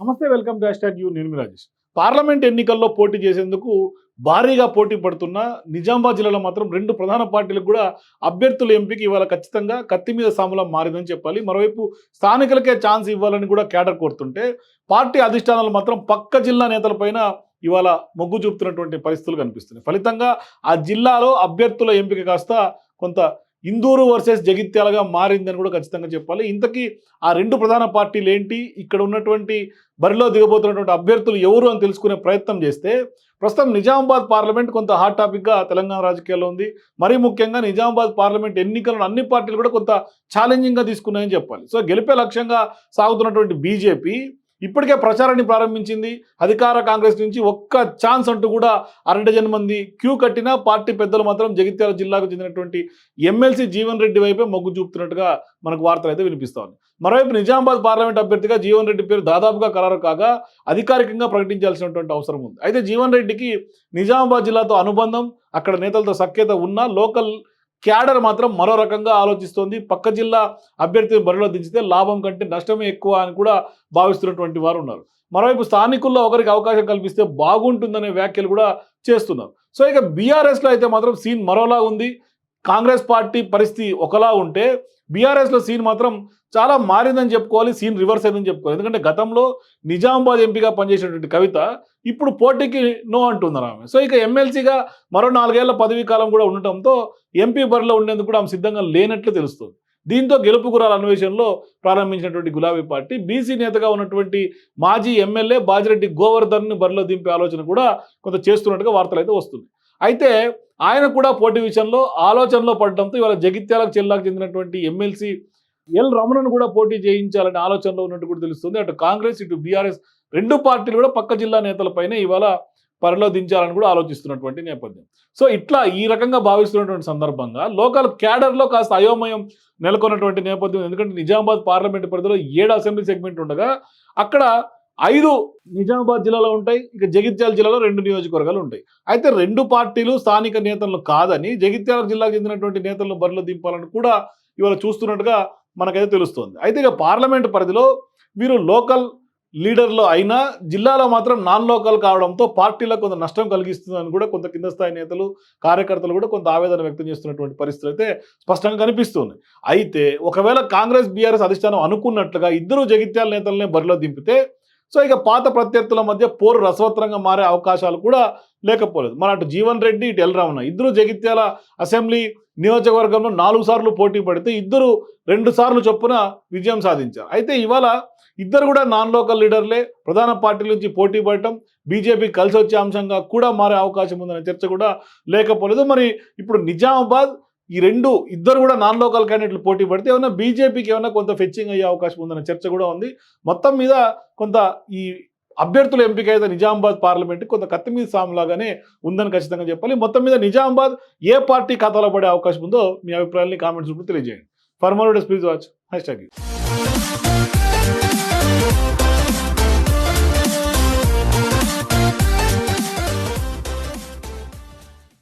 నమస్తే welcome to hash you. నేను Rajesh. Parliament ఎన్నికల్లో పోటీ చేసేందుకు భారీగా పోటీ పడుతున్న నిజామాబాద్ జిల్లాలో మాత్రం రెండు ప్రధాన పార్టీలకు కూడా అభ్యర్థుల ఎంపిక ఇవాళ ఖచ్చితంగా కత్తి మీద సాములం మారిందని చెప్పాలి. మరోవైపు స్థానికులకే ఛాన్స్ ఇవ్వాలని కూడా కేటర్ కోరుతుంటే పార్టీ అధిష్టానాలు మాత్రం పక్క జిల్లా నేతలపైన ఇవాళ మొగ్గు చూపుతున్నటువంటి పరిస్థితులు కనిపిస్తున్నాయి. ఫలితంగా ఆ జిల్లాలో అభ్యర్థుల ఎంపిక కాస్త కొంత ఇందూరు వర్సెస్ జగిత్యాలగా మారిందని కూడా ఖచ్చితంగా చెప్పాలి. ఇంతకీ ఆ రెండు ప్రధాన పార్టీలు ఏంటి ఇక్కడ ఉన్నటువంటి బరిలో దిగబోతున్నటువంటి అభ్యర్థులు ఎవరు అని తెలుసుకునే ప్రయత్నం చేస్తే ప్రస్తుతం నిజామాబాద్ పార్లమెంట్ కొంత హాట్ టాపిక్గా తెలంగాణ రాజకీయాల్లో ఉంది. మరీ ముఖ్యంగా నిజామాబాద్ పార్లమెంట్ ఎన్నికలను అన్ని పార్టీలు కూడా కొంత ఛాలెంజింగ్గా తీసుకున్నాయని చెప్పాలి. సో గెలిపే లక్ష్యంగా సాగుతున్నటువంటి బీజేపీ ఇప్పటికే ప్రచారాన్ని ప్రారంభించింది అధికార కాంగ్రెస్ నుంచి ఒక్క ఛాన్స్ అంటూ కూడా అరడజన్ మంది క్యూ కట్టినా పార్టీ పెద్దలు మాత్రం జగిత్యాల జిల్లాకు చెందినటువంటి ఎమ్మెల్సీ జీవన్ రెడ్డి వైపే మొగ్గు చూపుతున్నట్టుగా మనకు వార్తలు అయితే వినిపిస్తా ఉంది మరోవైపు నిజామాబాద్ పార్లమెంట్ అభ్యర్థిగా జీవన్ రెడ్డి పేరు దాదాపుగా ఖరారు కాగా అధికారికంగా ప్రకటించాల్సినటువంటి అవసరం ఉంది. అయితే జీవన్ రెడ్డికి నిజామాబాద్ జిల్లాతో అనుబంధం అక్కడ నేతలతో సఖ్యత ఉన్న లోకల్ క్యాడర్ మాత్రం మరో రకంగా ఆలోచిస్తోంది. పక్క జిల్లా అభ్యర్థిని బరిలో దించితే లాభం కంటే నష్టమే ఎక్కువ అని కూడా భావిస్తున్నటువంటి వారు ఉన్నారు. మరోవైపు స్థానికుల్లో ఒకరికి అవకాశం కల్పిస్తే బాగుంటుందనే వ్యాఖ్యలు కూడా చేస్తున్నారు. సో ఇక బీఆర్ఎస్లో అయితే మాత్రం సీన్ మరోలా ఉంది. కాంగ్రెస్ పార్టీ పరిస్థితి ఒకలా ఉంటే బీఆర్ఎస్లో సీన్ మాత్రం చాలా మారిందని చెప్పుకోవాలి సీన్ రివర్స్ అయిందని చెప్పుకోవాలి. ఎందుకంటే గతంలో నిజామాబాద్ ఎంపీగా పనిచేసినటువంటి కవిత ఇప్పుడు పోటీకి నో అంటున్నారు ఆమె. సో ఇక ఎమ్మెల్సీగా మరో నాలుగేళ్ళ పదవీ కాలం కూడా ఉండటంతో ఎంపీ బరిలో ఉండేందుకు కూడా ఆమె సిద్ధంగా లేనట్లు తెలుస్తుంది. దీంతో గెలుపు గురాల అన్వేషణలో ప్రారంభించినటువంటి గులాబీ పార్టీ బీసీ నేతగా ఉన్నటువంటి మాజీ ఎమ్మెల్యే బాజిరెడ్డి గోవర్ధన్ బరిలో దింపే ఆలోచన కూడా కొంత చేస్తున్నట్టుగా వార్తలు అయితే వస్తుంది అయితే ఆయన కూడా పోటీ విషయంలో ఆలోచనలో పడడంతో ఇవాళ జగిత్యాలకు జిల్లాకు చెందినటువంటి ఎమ్మెల్సీ ఎల్ రమణను కూడా పోటీ చేయించాలనే ఆలోచనలో ఉన్నట్టు కూడా తెలుస్తుంది. అటు కాంగ్రెస్ ఇటు బీఆర్ఎస్ రెండు పార్టీలు కూడా పక్క జిల్లా నేతలపైన ఇవాళ పరిలో దించాలని కూడా ఆలోచిస్తున్నటువంటి నేపథ్యం. సో ఇట్లా ఈ రకంగా భావిస్తున్నటువంటి సందర్భంగా లోకల్ క్యాడర్లో కాస్త అయోమయం నెలకొన్నటువంటి నేపథ్యం. ఎందుకంటే నిజామాబాద్ పార్లమెంట్ పరిధిలో ఏడు అసెంబ్లీ సెగ్మెంట్ ఉండగా అక్కడ ఐదు నిజామాబాద్ జిల్లాలో ఉంటాయి ఇక జగిత్యాల జిల్లాలో రెండు నియోజకవర్గాలు ఉంటాయి. అయితే రెండు పార్టీలు స్థానిక నేతలను కాదని జగిత్యాల జిల్లాకు చెందినటువంటి నేతలను బరిలో దింపాలని కూడా ఇవాళ చూస్తున్నట్టుగా మనకైతే తెలుస్తుంది. అయితే ఇక పార్లమెంట్ పరిధిలో వీరు లోకల్ లీడర్లు అయినా జిల్లాలో మాత్రం నాన్ లోకల్ కావడంతో పార్టీలకు కొంత నష్టం కలిగిస్తుందని కూడా కొంత కింద స్థాయి నేతలు కార్యకర్తలు కూడా కొంత ఆవేదన వ్యక్తం చేస్తున్నటువంటి పరిస్థితులు అయితే స్పష్టంగా కనిపిస్తుంది. అయితే ఒకవేళ కాంగ్రెస్ బీఆర్ఎస్ అధిష్టానం అనుకున్నట్లుగా ఇద్దరు జగిత్యాల నేతలనే బరిలో దింపితే సో ఇక పాత ప్రత్యర్థుల మధ్య పోరు రసవత్రంగా మారే అవకాశాలు కూడా లేకపోలేదు. మన అటు జీవన్ రెడ్డి ఇటు ఎల్రామన్న ఇద్దరు జగిత్యాల అసెంబ్లీ నియోజకవర్గంలో నాలుగు సార్లు పోటీ పడితే ఇద్దరు రెండు సార్లు చొప్పున విజయం సాధించారు. అయితే ఇవాళ ఇద్దరు కూడా నాన్ లోకల్ లీడర్లే ప్రధాన పార్టీల నుంచి పోటీ పడటం బీజేపీ కలిసి వచ్చే అంశంగా కూడా మారే అవకాశం ఉందనే చర్చ కూడా లేకపోలేదు. మరి ఇప్పుడు నిజామాబాద్ ఈ రెండు ఇద్దరు కూడా నాన్ లోకల్ క్యాండిడేట్లు పోటీ పడితే ఏమైనా బీజేపీకి ఏమైనా కొంత ఫెచ్చింగ్ అయ్యే అవకాశం ఉందన్న చర్చ కూడా ఉంది. మొత్తం మీద కొంత ఈ అభ్యర్థుల ఎంపిక అయితే నిజామాబాద్ పార్లమెంట్ కొంత కత్తి మీద సాములాగానే ఉందని ఖచ్చితంగా చెప్పాలి. మొత్తం మీద నిజామాబాద్ ఏ పార్టీ ఖాతాలో పడే అవకాశం ఉందో మీ అభిప్రాయాన్ని కామెంట్స్ రూపంలో తెలియజేయండి. For more please watch hash tag